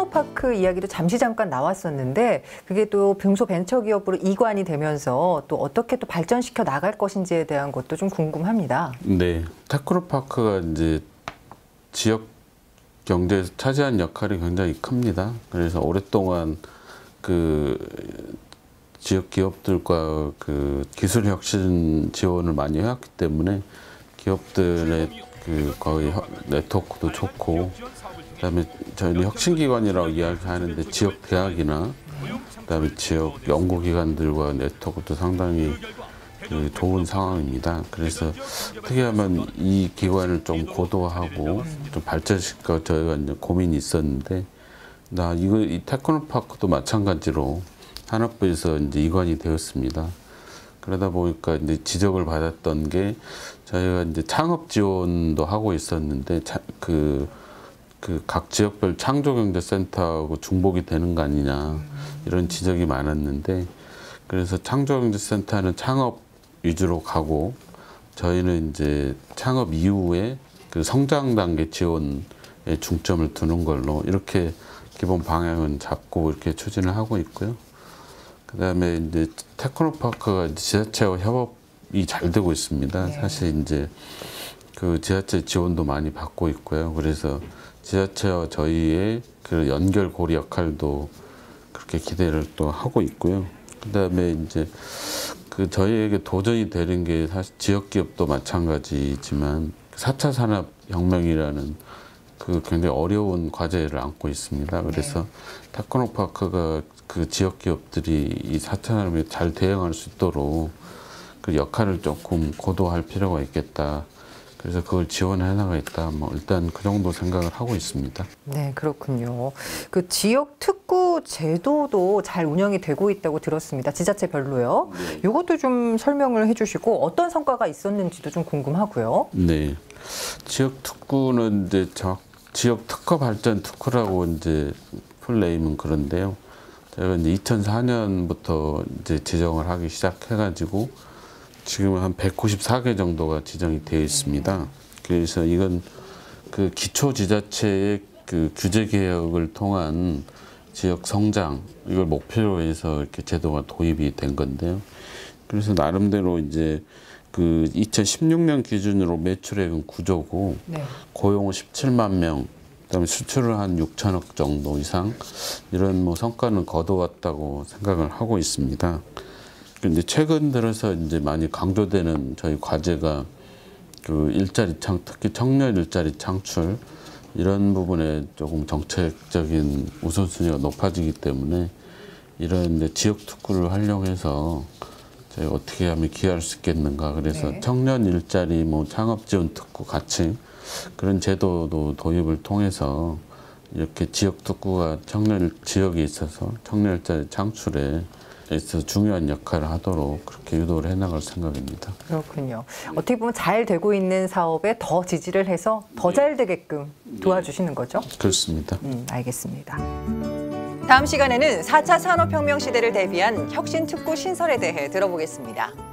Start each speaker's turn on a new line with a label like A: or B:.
A: 테크노파크 이야기도 잠시 잠깐 나왔었는데 그게 또 중소벤처기업으로 이관이 되면서 또 어떻게 또 발전시켜 나갈 것인지에 대한 것도 좀 궁금합니다.
B: 네, 테크노파크가 이제 지역 경제에서 차지한 역할이 굉장히 큽니다. 그래서 오랫동안 그 지역 기업들과 그 기술 혁신 지원을 많이 해왔기 때문에 기업들의 그 거의 네트워크도 좋고 그다음에 저희는 혁신기관이라고 이야기하는데 지역 대학이나 그다음에 지역 연구기관들과 네트워크도 상당히 그 좋은 상황입니다. 그래서 어떻게 하면 이 기관을 좀 고도화하고 좀 발전시켜 저희가 이제 고민이 있었는데 나 이거 이 테크노파크도 마찬가지로 산업부에서 이제 이관이 되었습니다. 그러다 보니까 이제 지적을 받았던 게 저희가 이제 창업 지원도 하고 있었는데 그 그 각 지역별 창조경제센터하고 중복이 되는 거 아니냐 이런 지적이 많았는데 그래서 창조경제센터는 창업 위주로 가고 저희는 이제 창업 이후에 그 성장 단계 지원에 중점을 두는 걸로 이렇게 기본 방향은 잡고 이렇게 추진을 하고 있고요. 그다음에 이제 테크노파크가 지자체와 협업이 잘 되고 있습니다. 네. 사실 이제 그 지자체 지원도 많이 받고 있고요. 그래서 지자체와 저희의 그 연결 고리 역할도 그렇게 기대를 또 하고 있고요. 그다음에 이제 그 저희에게 도전이 되는 게 사실 지역 기업도 마찬가지지만 4차 산업 혁명이라는 그 굉장히 어려운 과제를 안고 있습니다. 그래서 네. 테크노파크가 그 지역 기업들이 이 4차 산업에 잘 대응할 수 있도록 그 역할을 조금 고도할 필요가 있겠다. 그래서 그걸 지원해 나가겠다. 뭐 일단 그 정도 생각을 하고 있습니다.
A: 네, 그렇군요. 그 지역 특구 제도도 잘 운영이 되고 있다고 들었습니다. 지자체별로요. 네. 이것도 좀 설명을 해주시고 어떤 성과가 있었는지도 좀 궁금하고요.
B: 네, 지역 특구는 이제 저, 지역 특허 발전 특구라고 이제 풀네임은 그런데요. 제가 이제 2004년부터 이제 지정을 하기 시작해가지고 지금 한 194개 정도가 지정이 되어 있습니다. 그래서 이건 그 기초 지자체의 그 규제 개혁을 통한 지역 성장 이걸 목표로 해서 이렇게 제도가 도입이 된 건데요. 그래서 나름대로 이제 그 2016년 기준으로 매출액은 9조고 네. 고용은 17만 명, 그다음에 수출을 한 6천억 정도 이상 이런 뭐 성과는 거둬왔다고 생각을 하고 있습니다. 근데 최근 들어서 이제 많이 강조되는 저희 과제가 그 일자리 창 특히 청년 일자리 창출 이런 부분에 조금 정책적인 우선순위가 높아지기 때문에 이런 지역 특구를 활용해서 저희 어떻게 하면 기여할 수 있겠는가 그래서 네. 청년 일자리 뭐 창업 지원 특구 같이 그런 제도도 도입을 통해서 이렇게 지역 특구가 청년 지역에 있어서 청년 일자리 창출에 있어서 중요한 역할을 하도록 그렇게 유도를 해나갈 생각입니다.
A: 그렇군요. 어떻게 보면 잘 되고 있는 사업에 더 지지를 해서 더잘 네. 되게끔 도와주시는 거죠?
B: 그렇습니다.
A: 음, 알겠습니다. 다음 시간에는 4차 산업혁명 시대를 대비한 혁신특구 신설에 대해 들어보겠습니다.